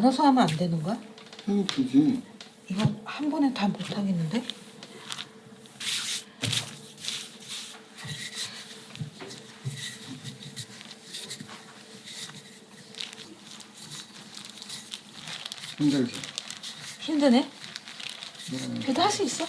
나눠서 하면 안 되는 거야? 해도 되지. 이거 한 번에 다 못 하겠는데? 힘들지. 힘드네. 음. 그래도 할 수 있어.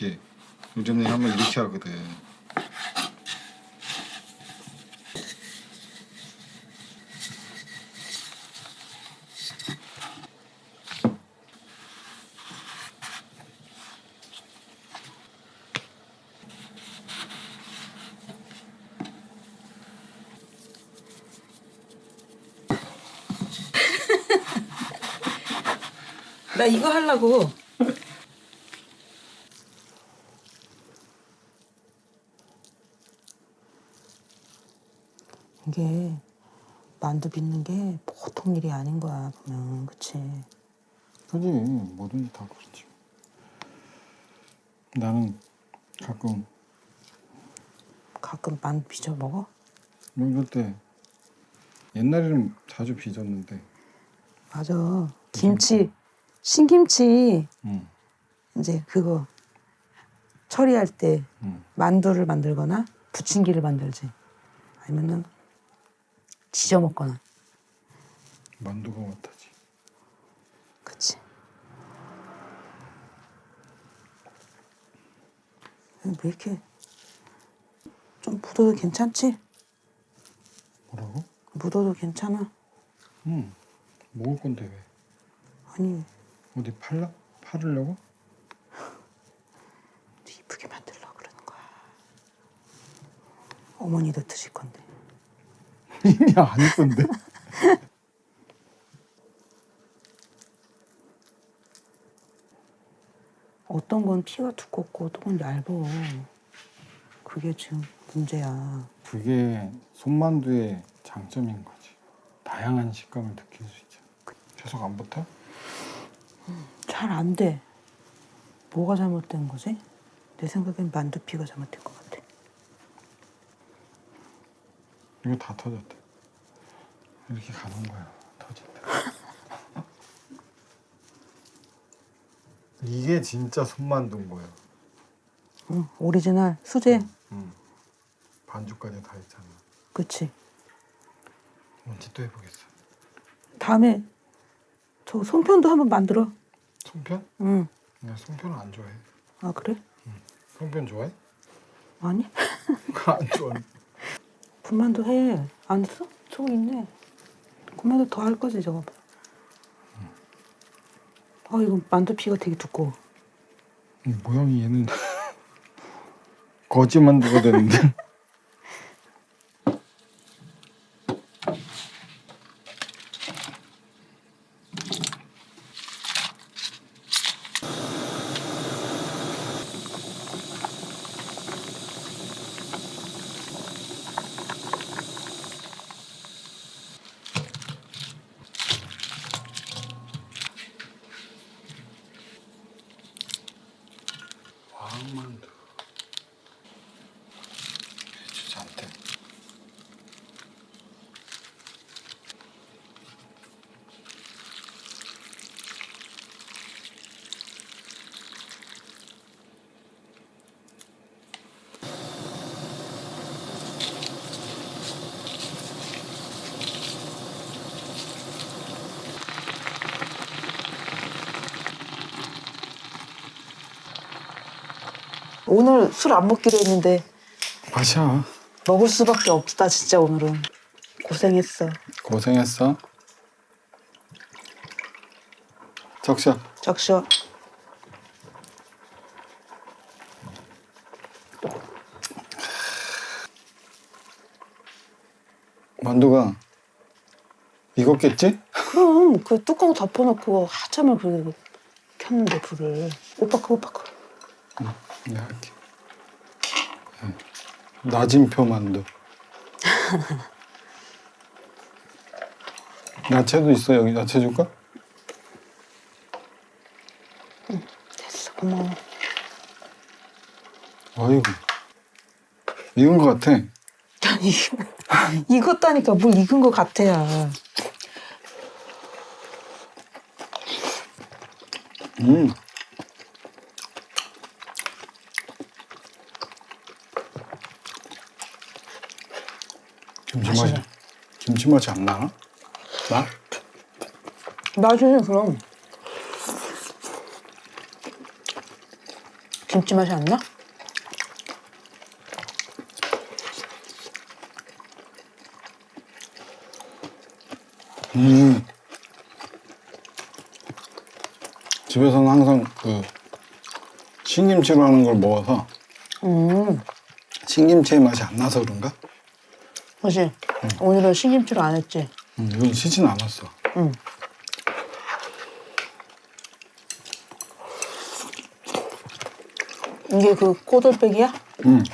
이렇게 요즘에 하면 이렇게 하거든. 나 이거 하려고. 이게 만두 빚는 게 보통 일이 아닌 거야 보면 그치? 그지 뭐든지 다 그렇지. 나는 가끔 가끔 만두 빚어 먹어? 이럴 때 옛날에는 자주 빚었는데 맞아. 김치 신김치 응, 이제 그거 처리할 때 응. 만두를 만들거나 부침개를 만들지. 아니면은 지져 먹거나. 만두가 같아지. 그치. 왜 이렇게 좀 묻어도 괜찮지? 뭐라고? 묻어도 괜찮아. 응. 먹을 건데 왜? 아니 어디 팔라? 팔으려고? 이쁘게 만들려고 그러는 거야. 어머니도 드실 건데. 이미 안 이쁜데. 어떤 건 피가 두껍고 어떤 건 얇어. 그게 지금 문제야. 그게 손만두의 장점인 거지. 다양한 식감을 느낄 수 있잖아. 계속 안 붙어? 잘 안 돼. 뭐가 잘못된 거지? 내 생각엔 만두피가 잘못된 것 같아. 이거 다 터졌다. 이렇게 가는 거야. 터진다. 이게 진짜 손만두인 거야. 응, 오리지널 수제. 응. 반죽까지 다 있잖아. 그치. 언제 또 해보겠어. 다음에 저 송편도 한번 만들어. 송편? 응. 나 송편은 안 좋아해. 아 그래? 송편 좋아해? 아니? 그거 안 좋아해. 군만두 해. 안 했어? 저거 있네. 군만두 더 할 거지 저거. 아 이거 만두피가 되게 두꺼워. 이 모양이 얘는 거지 만두가 되는데. 오늘 술 안 먹기로 했는데 마셔. 먹을 수밖에 없다 진짜 오늘은 고생했어 고생했어. 적셔. 적셔 만두가 익었겠지? 그럼 그 뚜껑 덮어놓고 한참을 그 켰는데 불을 오빠 그 오빠 그 응. 나진표 만두. 야채도 있어 여기 야채 줄까? 됐어 고마워 어이구 익은 것 같아. 아니 익었다니까 뭘 익은 것 같아야 음. 김치 맛이 맛있네. 김치 맛이 안 나나? 나? 나중에 그럼 김치 맛이 안 나? 음. 집에서는 항상 그 신김치로 하는 걸 먹어서 음 신김치의 맛이 안 나서 그런가? 그지 오늘은 신김치로 안 했지 음, 이건 시진 않았어. 응 이게 그 꼬들빼기야? 음.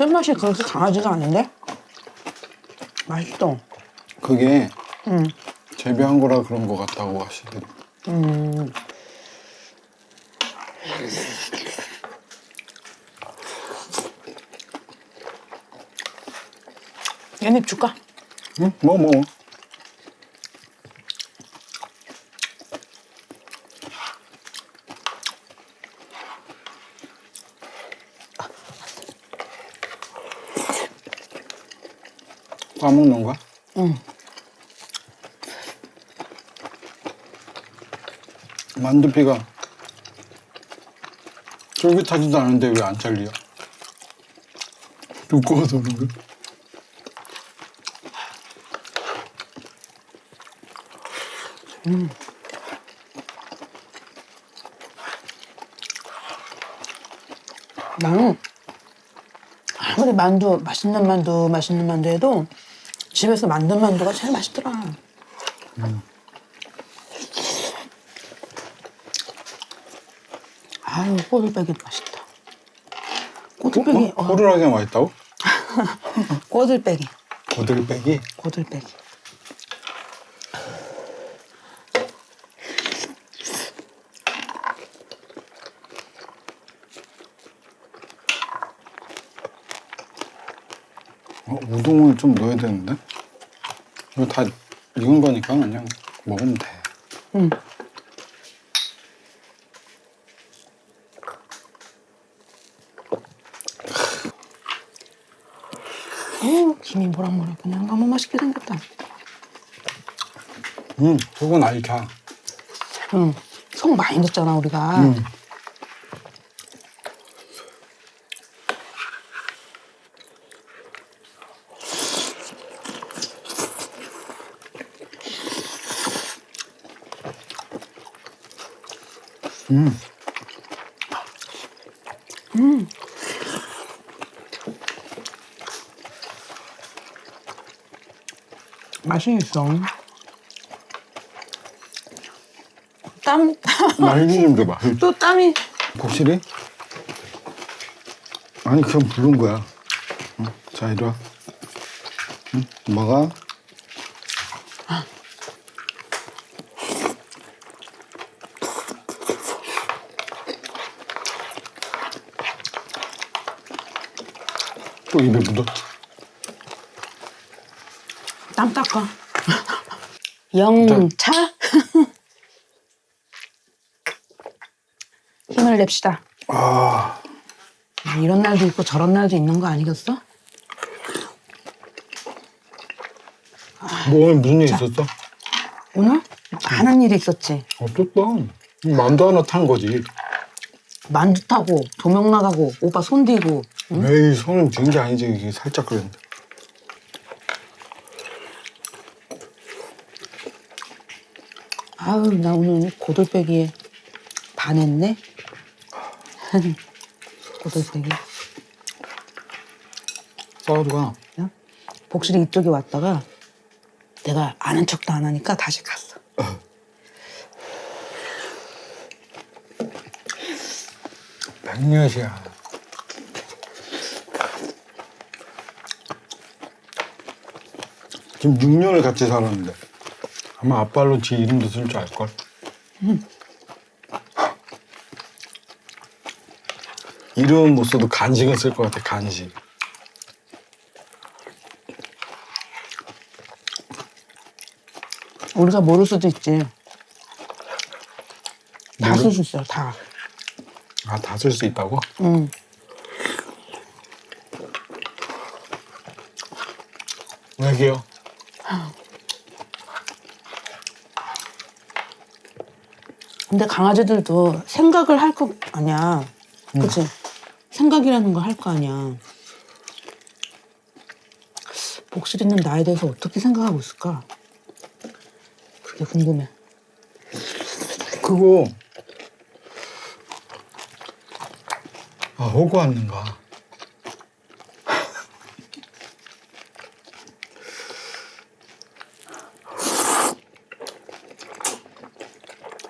쓴맛이 그렇게 강하지가 않은데? 맛있어 그게 응 재배한 거라 그런 것 같다고 하시더라고. 음. 얘네 줄까? 응? 뭐 뭐. 까먹는 거야? 응. 만두피가 쫄깃하지도 않은데 왜 안 잘려? 두꺼워서 그런가? 나는 아무리 만두 맛있는 만두 맛있는 만두 해도 집에서 만든 만두가 제일 맛있더라. 아유 꼬들빼기 맛있다. 꼬들빼기, 어, 호루라기 맛있다고? 꼬들빼기, 고들빼기? 꼬들빼기. 어, 우동을 좀 넣어야 되는데? 이거 다 익은 거니까 그냥 먹으면 돼. 응. 어, 김이 모락모락 그냥 너무 맛있게 생겼다. 응, 속은 알차. 응. 속 많이 넣었잖아 우리가. 응. 음. 맛이 있어. 땀, 날개 좀 줘봐. 또 땀이. 곡실이? 아니 그냥 부른 거야. 응? 자 이리 와. 응? 먹어. 또 입에 묻었지. 땀 닦아. 영차? 힘을 냅시다. 아, 이런 날도 있고 저런 날도 있는 거 아니겠어? 뭐 오늘 무슨 일 있었어? 오늘 많은 일이 있었지. 어쨌든 만두 하나 탄 거지. 만두 타고 조명 나가고 오빠 손디고 에이 손은 든게 아니지 이게 살짝 그랬는데. 아유 나 오늘 고돌빼기에 반했네. 고돌빼기. 야? 복실이 이쪽에 왔다가 내가 아는 척도 안 하니까 다시 갔어. 백년이야. 지금 6년을 같이 살았는데 아마 아빠로 지 이름도 쓸 줄 알걸. 이름은 못 써도 간식은 쓸 것 같아 간식. 우리가 모를 수도 있지. 다 쓸 수 있어요. 다. 아 다 쓸 수 있다고? 응. 여기요. 근데 강아지들도 생각을 할 거 아니야. 그치? 생각이라는 걸 할 거 아니야. 복실이는 나에 대해서 어떻게 생각하고 있을까? 그게 궁금해. 그거 아 오고 왔는가?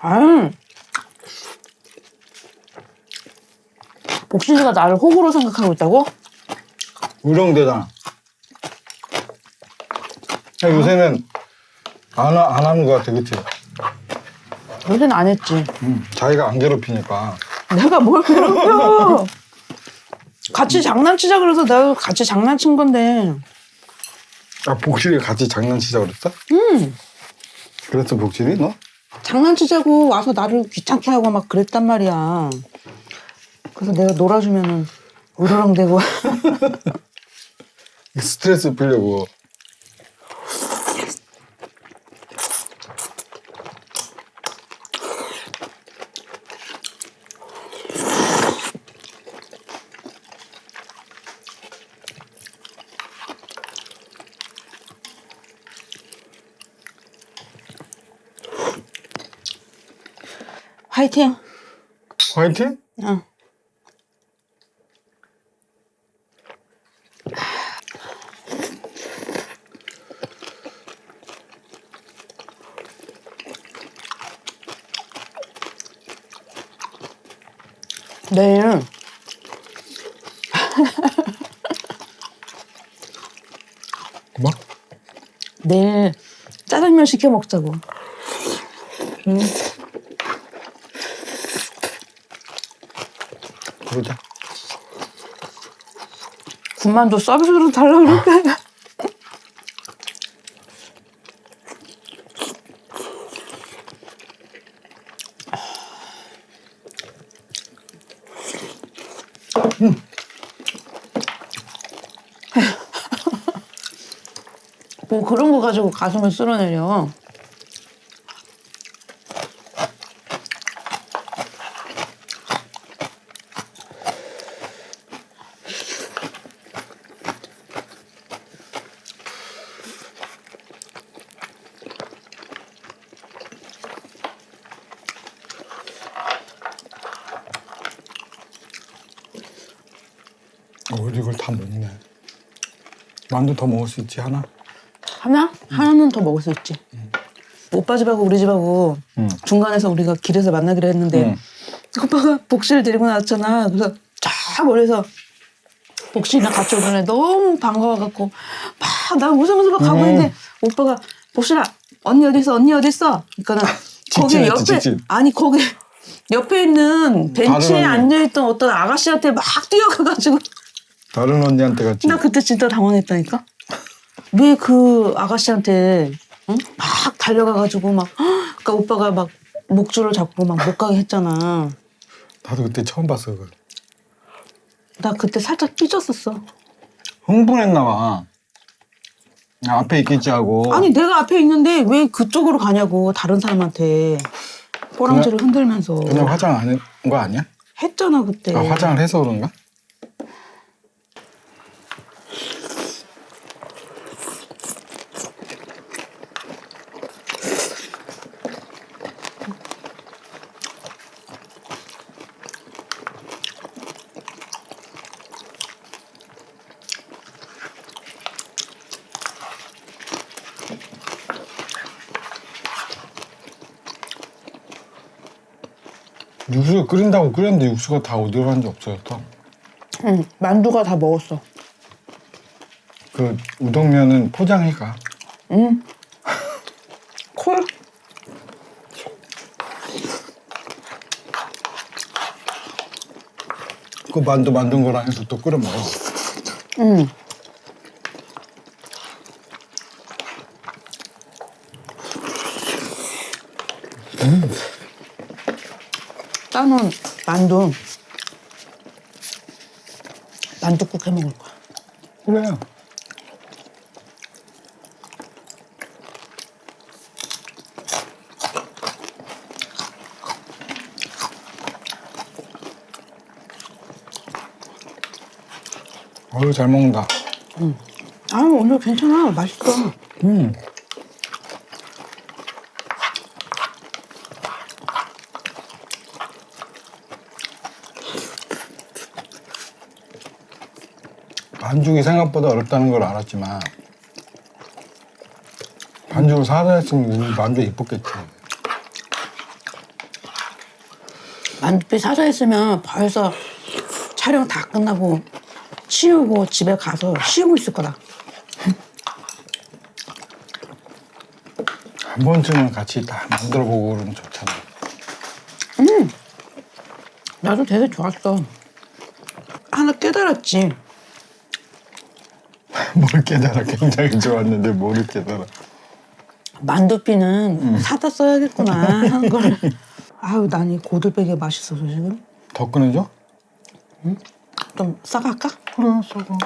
아유. 복실이가 나를 호구로 생각하고 있다고? 우렁대잖아. 야, 요새는 안, 하- 안 하는 것 같아, 그치? 요새는 안 했지. 응. 자기가 안 괴롭히니까. 내가 뭘 괴롭혀. 같이 장난치자 그래서 내가 같이 장난친 건데. 아, 복실이 같이 장난치자 그랬어? 음. 그랬어, 복실이? 너? 장난치자고 와서 나를 귀찮게 하고 막 그랬단 말이야. 그래서 내가 놀아주면은 으르렁대고 스트레스 풀려고. 화이팅. 화이팅? 응. 내일 뭐? 내일 짜장면 시켜 먹자고. 그 러자. 군만두 서비스로 달라고 그럴까? 뭐 그런 거 가지고 가슴을 쓸어내려. 어, 이걸 다 먹네. 만두 더 먹을 수 있지, 하나? 하나? 하나는 더 먹을 수 있지. 오빠 집하고 우리 집하고 응. 중간에서 우리가 길에서 만나기로 했는데 응. 오빠가 복실 데리고 나왔잖아. 그래서 쫙 멀리서 복실이랑 같이 오더니 너무 반가워갖고 막 나 웃으면서 막 가고 음. 있는데 오빠가 복실아 언니 어디 있어 언니 어디 있어? 그러니까 거기 옆에 직진. 아니 거기 옆에 있는 벤치에 다른 언니. 앉아있던 어떤 아가씨한테 막 뛰어가가지고 다른 언니한테 같이. 나 그때 진짜 당황했다니까. 왜 그 아가씨한테 응? 막 달려가가지고 막 그러니까 오빠가 막 목줄을 잡고 막 못 가게 했잖아. 나도 그때 처음 봤어 그걸. 나 그때 살짝 삐졌었어. 흥분했나 봐. 야, 앞에 있겠지 하고. 아니 내가 앞에 있는데 왜 그쪽으로 가냐고 다른 사람한테 꼬랑지를 흔들면서 그냥 화장 안 한 거 아니야? 했잖아 그때. 아, 화장을 해서 그런가? 육수 끓인다고 끓였는데 육수가 다 어디로 간지 없어졌어. 응 만두가 다 먹었어. 그 우동면은 포장해 가. 응. 콜? 그 만두 만든 거랑 해서 또 끓여 먹어. 응. 나는 만두 만두국 해 먹을 거야. 그래. 어우 잘 먹는다. 아 오늘 괜찮아 맛있어. 음. 반죽이 생각보다 어렵다는 걸 알았지만 반죽을 사다 했으면 우리 만두 이뻤겠지. 만두피 사서 했으면 벌써 촬영 다 끝나고 치우고 집에 가서 쉬고 있을 거다. 한 번쯤은 같이 다 만들어 보고 그러면 좋잖아. 나도 되게 좋았어. 하나 깨달았지. 뭘 깨달아 굉장히 좋았는데 뭘 깨달아. 만두피는 사다 써야겠구나 하는 걸. 아유, 난 이 고들빼기 맛있어서 지금 더 꺼내줘? 좀 싸갈까? 그래 썩어.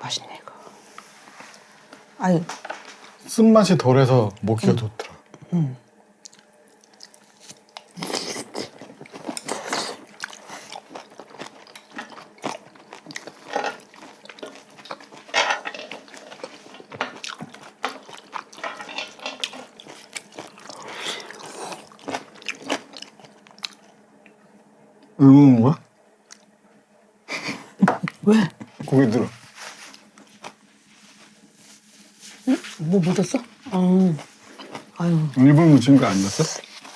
맛있네 이거. 아유, 쓴맛이 덜해서 먹기가 좋더라. 왜 먹는 거야? 왜? 고기 들어. 뭐 묻었어? 어. 아유, 일본 묻힌 거 아니었어?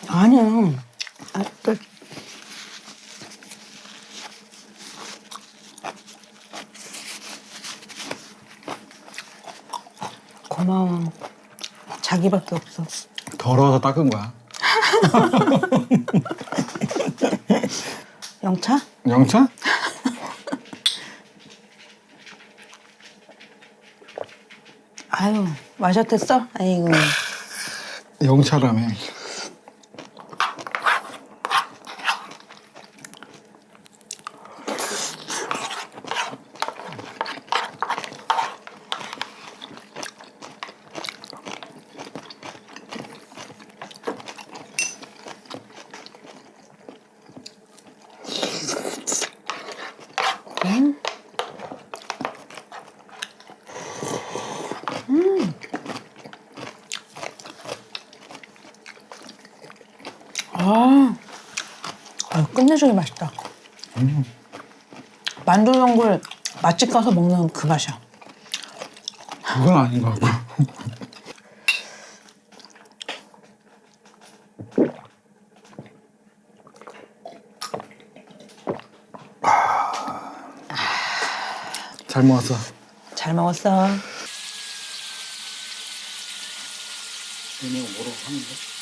아니야. 아, 또. 고마워. 자기밖에 없어. 더러워서 닦은 거야. 영차? 영차? 아유, 마셨댔어? 아이고. 영차라며. 아, 아유, 끝내주기 맛있다. 만두 이런 걸 맛집 가서 먹는 그 맛이야. 그건 아닌 것 같고. 잘 먹었어. 잘 먹었어. 얘네가 뭐라고 하는데?